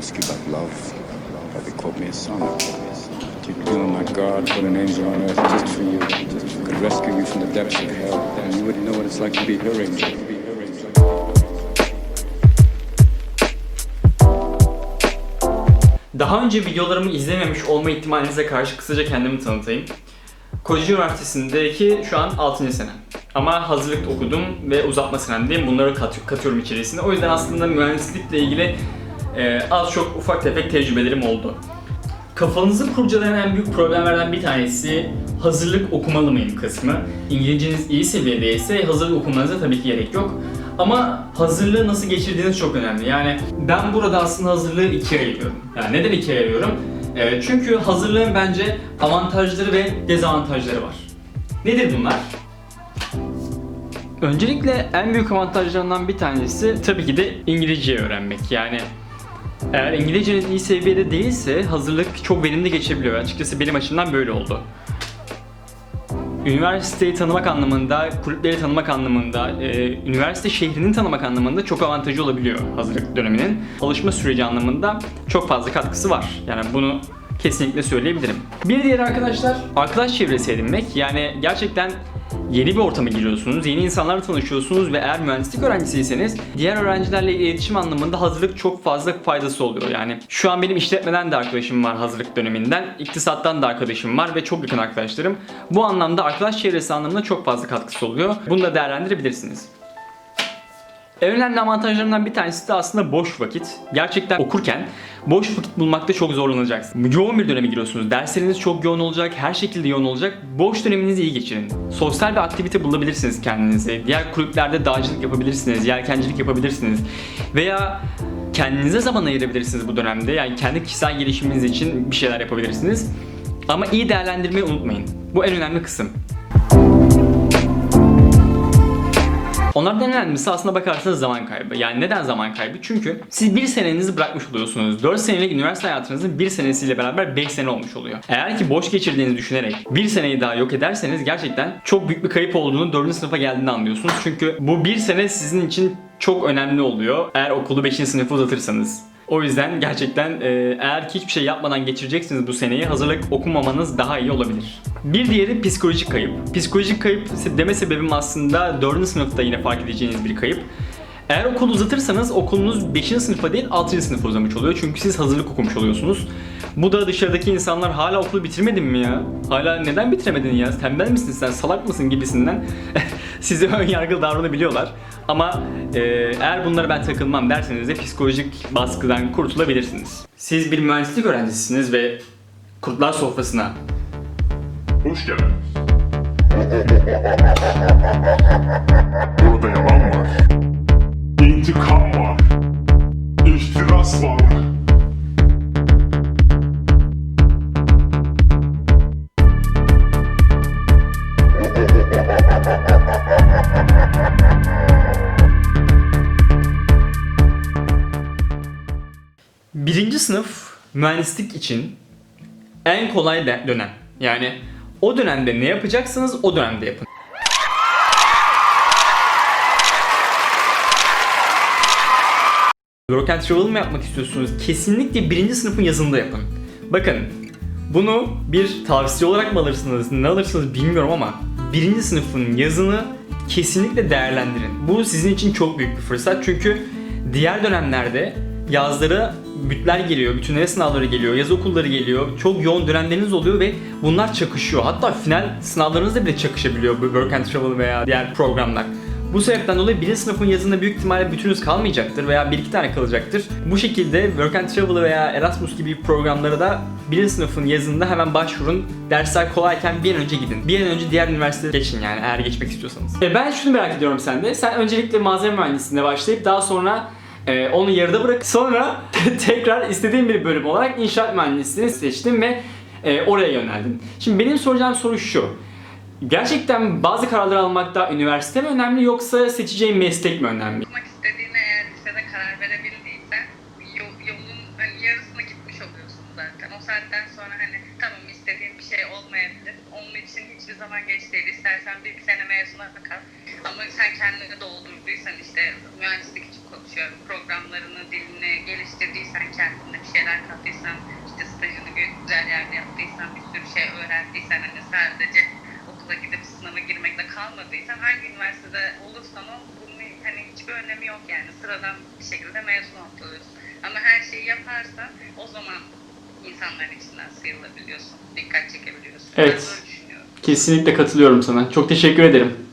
ask you about love. Probably quote me a sonnet. You'd be on my guard, put an angel on earth just for you. Could rescue you from the depths of hell. And you wouldn't know what it's like to be her angel. Daha önce videolarımı izlememiş olma ihtimalinize karşı kısaca kendimi tanıtayım. Kocaeli Üniversitesi'ndeki şu an 6. sene. Ama hazırlık okudum ve uzatma senemdeyim. Bunları kat- katıyorum içerisine. O yüzden aslında mühendislikle ilgili e, az çok ufak tefek tecrübelerim oldu. Kafanızı kurcalayan en büyük problemlerden bir tanesi hazırlık okumalı mıyım kısmı. İngilizceniz iyi seviyedeyse hazırlık okumanıza tabii ki gerek yok. Ama hazırlığı nasıl geçirdiğiniz çok önemli. Yani ben burada aslında hazırlığı ikiye ayırıyorum. Yani neden ikiye ayırıyorum? Ee, çünkü hazırlığın bence avantajları ve dezavantajları var. Nedir bunlar? Öncelikle en büyük avantajlarından bir tanesi tabii ki de İngilizce öğrenmek. Yani eğer İngilizceniz iyi seviyede değilse hazırlık çok verimli geçebiliyor. Açıkçası benim açımdan böyle oldu. Üniversiteyi tanımak anlamında, kulüpleri tanımak anlamında, e, üniversite şehrini tanımak anlamında çok avantajı olabiliyor hazırlık döneminin. Alışma süreci anlamında çok fazla katkısı var. Yani bunu kesinlikle söyleyebilirim. Bir diğer arkadaşlar, arkadaş çevresi edinmek. Yani gerçekten yeni bir ortama giriyorsunuz, yeni insanlarla tanışıyorsunuz ve eğer mühendislik öğrencisiyseniz diğer öğrencilerle iletişim anlamında hazırlık çok fazla faydası oluyor. Yani şu an benim işletmeden de arkadaşım var hazırlık döneminden, iktisattan da arkadaşım var ve çok yakın arkadaşlarım. Bu anlamda arkadaş çevresi anlamında çok fazla katkısı oluyor. Bunu da değerlendirebilirsiniz. En önemli avantajlarından bir tanesi de aslında boş vakit. Gerçekten okurken boş vakit bulmakta çok zorlanacaksınız. Yoğun bir döneme giriyorsunuz. Dersleriniz çok yoğun olacak, her şekilde yoğun olacak. Boş döneminizi iyi geçirin. Sosyal bir aktivite bulabilirsiniz kendinize. Diğer kulüplerde dağcılık yapabilirsiniz, yelkencilik yapabilirsiniz. Veya kendinize zaman ayırabilirsiniz bu dönemde. Yani kendi kişisel gelişiminiz için bir şeyler yapabilirsiniz. Ama iyi değerlendirmeyi unutmayın. Bu en önemli kısım. Onlardan en önemlisi aslında bakarsanız zaman kaybı. Yani neden zaman kaybı? Çünkü siz bir senenizi bırakmış oluyorsunuz. 4 senelik üniversite hayatınızın bir senesiyle beraber 5 sene olmuş oluyor. Eğer ki boş geçirdiğinizi düşünerek bir seneyi daha yok ederseniz gerçekten çok büyük bir kayıp olduğunu 4. sınıfa geldiğinde anlıyorsunuz. Çünkü bu bir sene sizin için çok önemli oluyor. Eğer okulu 5. sınıfa uzatırsanız. O yüzden gerçekten e, eğer ki hiçbir şey yapmadan geçireceksiniz bu seneyi hazırlık okumamanız daha iyi olabilir. Bir diğeri psikolojik kayıp. Psikolojik kayıp deme sebebim aslında 4. sınıfta yine fark edeceğiniz bir kayıp. Eğer okulu uzatırsanız okulunuz 5. sınıfa değil 6. sınıfa uzamış oluyor. Çünkü siz hazırlık okumuş oluyorsunuz. Bu da dışarıdaki insanlar hala okulu bitirmedin mi ya? Hala neden bitiremedin ya? Tembel misin sen? Salak mısın gibisinden size ön yargılı davranabiliyorlar. Ama e, eğer bunlara ben takılmam derseniz de psikolojik baskıdan kurtulabilirsiniz. Siz bir mühendislik öğrencisisiniz ve kurtlar sofrasına Hoş geldiniz. Burada yalan var. İntikam var. İhtiras var. Birinci sınıf mühendislik için en kolay dönem. Yani o dönemde ne yapacaksınız o dönemde yapın. Work and Travel mı yapmak istiyorsunuz? Kesinlikle birinci sınıfın yazında yapın. Bakın bunu bir tavsiye olarak mı alırsınız, ne alırsınız bilmiyorum ama birinci sınıfın yazını kesinlikle değerlendirin. Bu sizin için çok büyük bir fırsat çünkü diğer dönemlerde yazları bütler geliyor, bütünleme sınavları geliyor, yaz okulları geliyor. Çok yoğun dönemleriniz oluyor ve bunlar çakışıyor. Hatta final sınavlarınızda bile çakışabiliyor bu Work and Travel veya diğer programlar. Bu sebepten dolayı birinci sınıfın yazında büyük ihtimalle bütünüz kalmayacaktır veya bir iki tane kalacaktır. Bu şekilde Work and Travel veya Erasmus gibi programlara da birinci sınıfın yazında hemen başvurun. Dersler kolayken bir an önce gidin. Bir an önce diğer üniversiteye geçin yani eğer geçmek istiyorsanız. E ben şunu merak ediyorum sende. Sen öncelikle malzeme mühendisliğinde başlayıp daha sonra e, onu yarıda bırak. Sonra tekrar istediğin bir bölüm olarak inşaat mühendisliğini seçtin ve e, oraya yöneldin. Şimdi benim soracağım soru şu. Gerçekten bazı kararlar almakta üniversite mi önemli yoksa seçeceğin meslek mi önemli? yapmak istediğine eğer lisede karar verebildiysen yol, yolun hani yarısına gitmiş oluyorsun zaten. O saatten sonra hani tamam istediğin bir şey olmayabilir. Onun için hiçbir zaman geç değil. İstersen bir sene mezuna kal. Ama sen kendini doldurduysan işte mühendislik için konuşuyorum. Programlarını, dilini geliştir geliştirdiysen, kendine bir şeyler kattıysan, işte stajını güzel yerde yaptıysan, bir sürü şey öğrendiysen, hani sadece okula gidip sınava girmekle kalmadıysan, hangi üniversitede olursan ol, bunun hani hiçbir önemi yok yani. Sıradan bir şekilde mezun oluyorsun. Ama her şeyi yaparsan o zaman insanların içinden sıyrılabiliyorsun, dikkat çekebiliyorsun. Evet. Kesinlikle katılıyorum sana. Çok teşekkür ederim.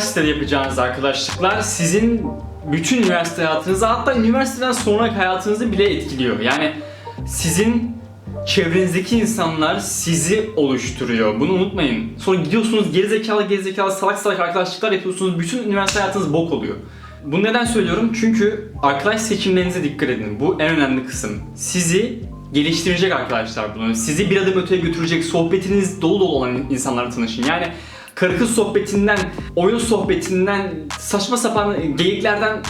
Üniversitede yapacağınız arkadaşlıklar sizin bütün üniversite hayatınızı hatta üniversiteden sonraki hayatınızı bile etkiliyor. Yani sizin çevrenizdeki insanlar sizi oluşturuyor. Bunu unutmayın. Sonra gidiyorsunuz gerizekalı gerizekalı salak salak arkadaşlıklar yapıyorsunuz. Bütün üniversite hayatınız bok oluyor. Bunu neden söylüyorum? Çünkü arkadaş seçimlerinize dikkat edin. Bu en önemli kısım. Sizi geliştirecek arkadaşlar bunu. Sizi bir adım öteye götürecek, sohbetiniz dolu dolu olan insanlarla tanışın. Yani karı kız sohbetinden, oyun sohbetinden, saçma sapan geyiklerden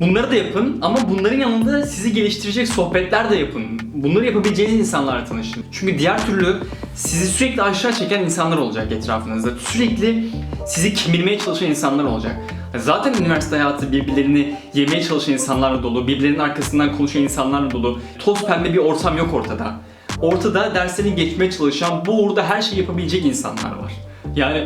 Bunları da yapın ama bunların yanında sizi geliştirecek sohbetler de yapın. Bunları yapabileceğiniz insanlarla tanışın. Çünkü diğer türlü sizi sürekli aşağı çeken insanlar olacak etrafınızda. Sürekli sizi kemirmeye çalışan insanlar olacak. Zaten üniversite hayatı birbirlerini yemeye çalışan insanlarla dolu, birbirlerinin arkasından konuşan insanlarla dolu. Toz pembe bir ortam yok ortada. Ortada derslerini geçmeye çalışan, bu uğurda her şeyi yapabilecek insanlar var. Yani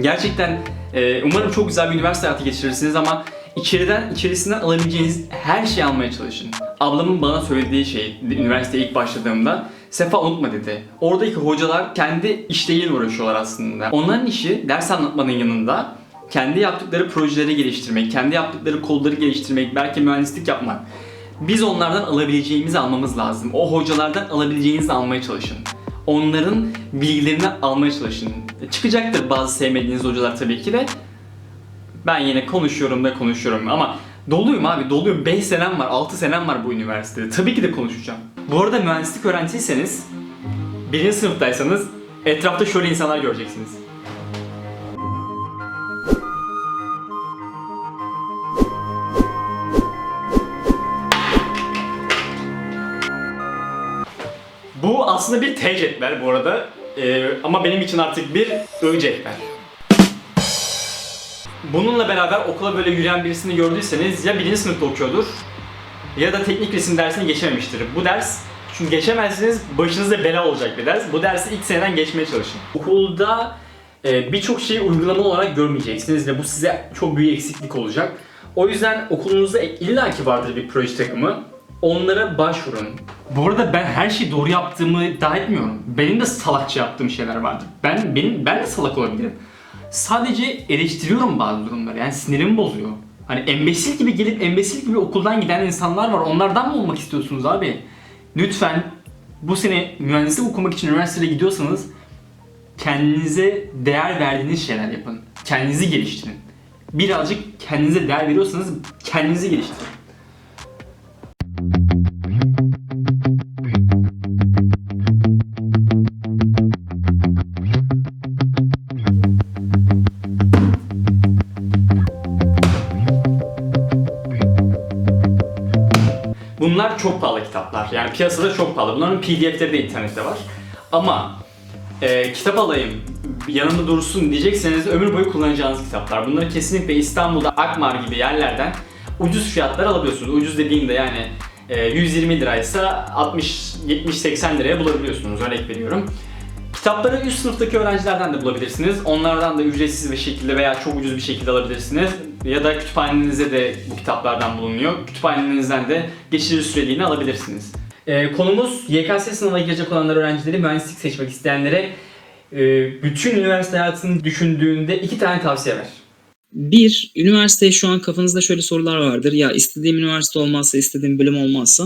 Gerçekten e, umarım çok güzel bir üniversite hayatı geçirirsiniz ama içeriden içerisinden alabileceğiniz her şeyi almaya çalışın. Ablamın bana söylediği şey üniversiteye ilk başladığımda Sefa unutma dedi. Oradaki hocalar kendi işleriyle uğraşıyorlar aslında. Onların işi ders anlatmanın yanında kendi yaptıkları projeleri geliştirmek, kendi yaptıkları kodları geliştirmek, belki mühendislik yapmak. Biz onlardan alabileceğimizi almamız lazım. O hocalardan alabileceğinizi almaya çalışın. Onların bilgilerini almaya çalışın. Çıkacaktır bazı sevmediğiniz hocalar tabii ki de. Ben yine konuşuyorum da konuşuyorum ama doluyum abi doluyum. 5 senem var, 6 senem var bu üniversitede. Tabii ki de konuşacağım. Bu arada mühendislik öğrencisiyseniz, birinci sınıftaysanız etrafta şöyle insanlar göreceksiniz. Aslında bir T cetvel bu arada. Ee, ama benim için artık bir Ö cetvel. Bununla beraber okula böyle yürüyen birisini gördüyseniz ya birinci sınıfta okuyordur ya da teknik resim dersini geçememiştir. Bu ders çünkü geçemezseniz başınıza bela olacak bir ders. Bu dersi ilk seneden geçmeye çalışın. Okulda e, birçok şeyi uygulamalı olarak görmeyeceksiniz ve bu size çok büyük eksiklik olacak. O yüzden okulunuzda illaki vardır bir proje takımı. Onlara başvurun. Bu arada ben her şeyi doğru yaptığımı iddia etmiyorum. Benim de salakça yaptığım şeyler vardır. Ben benim ben de salak olabilirim. Sadece eleştiriyorum bazı durumları. Yani sinirimi bozuyor. Hani embesil gibi gelip embesil gibi okuldan giden insanlar var. Onlardan mı olmak istiyorsunuz abi? Lütfen bu sene mühendislik okumak için üniversiteye gidiyorsanız kendinize değer verdiğiniz şeyler yapın. Kendinizi geliştirin. Birazcık kendinize değer veriyorsanız kendinizi geliştirin. Çok pahalı kitaplar. Yani piyasada çok pahalı. Bunların PDF'leri de internette var. Ama e, kitap alayım, yanında dursun diyecekseniz ömür boyu kullanacağınız kitaplar. Bunları kesinlikle İstanbul'da Akmar gibi yerlerden ucuz fiyatlar alabiliyorsunuz. Ucuz dediğimde yani e, 120 liraysa 60, 70, 80 liraya bulabiliyorsunuz. Örnek veriyorum. Kitapları üst sınıftaki öğrencilerden de bulabilirsiniz. Onlardan da ücretsiz bir şekilde veya çok ucuz bir şekilde alabilirsiniz. Ya da kütüphanenizde de bu kitaplardan bulunuyor. Kütüphanenizden de geçici süreliğine alabilirsiniz. Ee, konumuz YKS sınavına girecek olanlar öğrencileri, mühendislik seçmek isteyenlere e, bütün üniversite hayatını düşündüğünde iki tane tavsiye ver. Bir, üniversiteye şu an kafanızda şöyle sorular vardır. Ya istediğim üniversite olmazsa, istediğim bölüm olmazsa.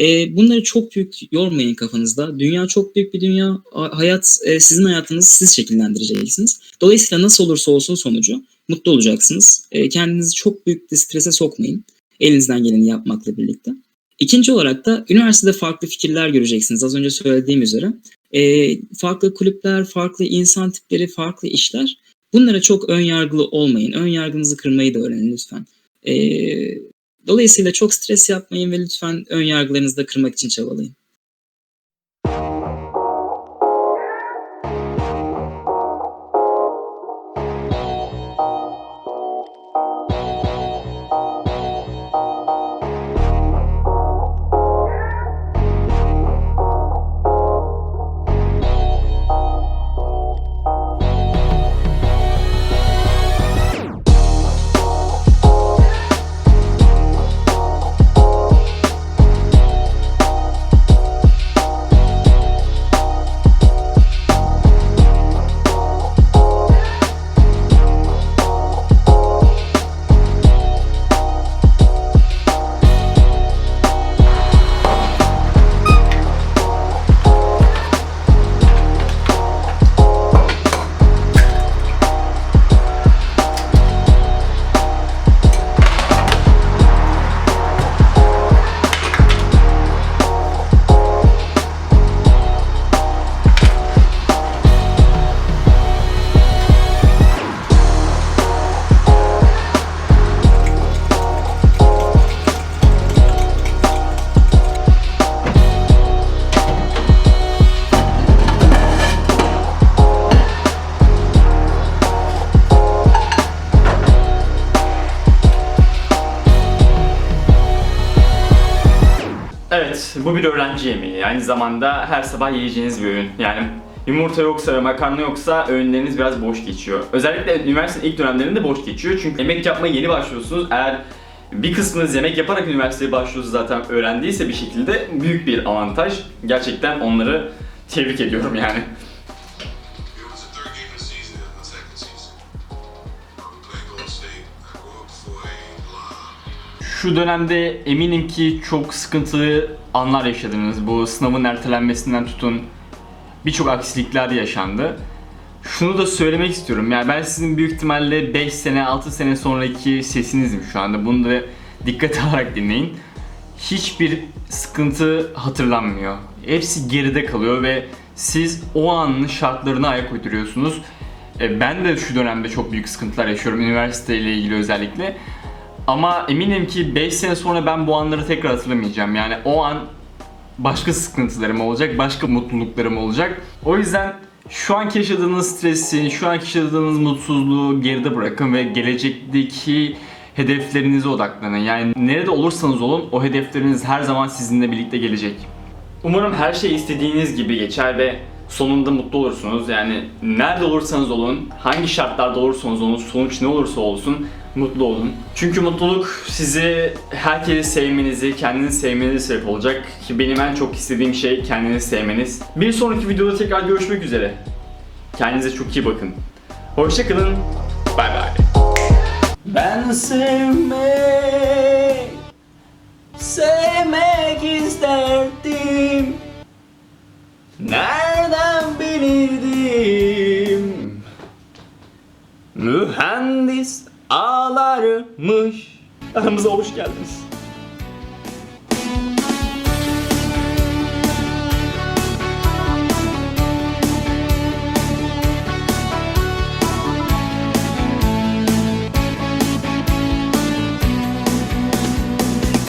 E, bunları çok büyük yormayın kafanızda. Dünya çok büyük bir dünya. Hayat, e, sizin hayatınızı siz şekillendireceksiniz. Dolayısıyla nasıl olursa olsun sonucu mutlu olacaksınız. E, kendinizi çok büyük bir strese sokmayın. Elinizden geleni yapmakla birlikte. İkinci olarak da üniversitede farklı fikirler göreceksiniz. Az önce söylediğim üzere. Ee, farklı kulüpler, farklı insan tipleri, farklı işler. Bunlara çok ön yargılı olmayın. Ön yargınızı kırmayı da öğrenin lütfen. Ee, dolayısıyla çok stres yapmayın ve lütfen ön yargılarınızı da kırmak için çabalayın. Bu bir öğrenci yemeği. Aynı zamanda her sabah yiyeceğiniz bir öğün. Yani yumurta yoksa ve makarna yoksa öğünleriniz biraz boş geçiyor. Özellikle üniversitenin ilk dönemlerinde boş geçiyor. Çünkü yemek yapmaya yeni başlıyorsunuz. Eğer bir kısmınız yemek yaparak üniversiteye başlıyorsa zaten öğrendiyse bir şekilde büyük bir avantaj. Gerçekten onları tebrik ediyorum yani. Şu dönemde eminim ki çok sıkıntılı anlar yaşadınız. Bu sınavın ertelenmesinden tutun birçok aksilikler yaşandı. Şunu da söylemek istiyorum. Yani ben sizin büyük ihtimalle 5 sene, 6 sene sonraki sesinizim şu anda. Bunu da dikkate alarak dinleyin. Hiçbir sıkıntı hatırlanmıyor. Hepsi geride kalıyor ve siz o anın şartlarına ayak uyduruyorsunuz. E, Ben de şu dönemde çok büyük sıkıntılar yaşıyorum üniversite ile ilgili özellikle. Ama eminim ki 5 sene sonra ben bu anları tekrar hatırlamayacağım. Yani o an başka sıkıntılarım olacak, başka mutluluklarım olacak. O yüzden şu anki yaşadığınız stresi, şu anki yaşadığınız mutsuzluğu geride bırakın ve gelecekteki hedeflerinize odaklanın. Yani nerede olursanız olun o hedefleriniz her zaman sizinle birlikte gelecek. Umarım her şey istediğiniz gibi geçer ve sonunda mutlu olursunuz. Yani nerede olursanız olun, hangi şartlarda olursanız olun, sonuç ne olursa olsun mutlu olun. Çünkü mutluluk sizi herkesi sevmenizi, kendinizi sevmenizi sebep olacak. Ki benim en çok istediğim şey kendinizi sevmeniz. Bir sonraki videoda tekrar görüşmek üzere. Kendinize çok iyi bakın. Hoşçakalın. Bay bay. Ben sevmek, sevmek isterdim. Nereden bilirdim? Mühendis ağlarmış. Aramıza hoş geldiniz.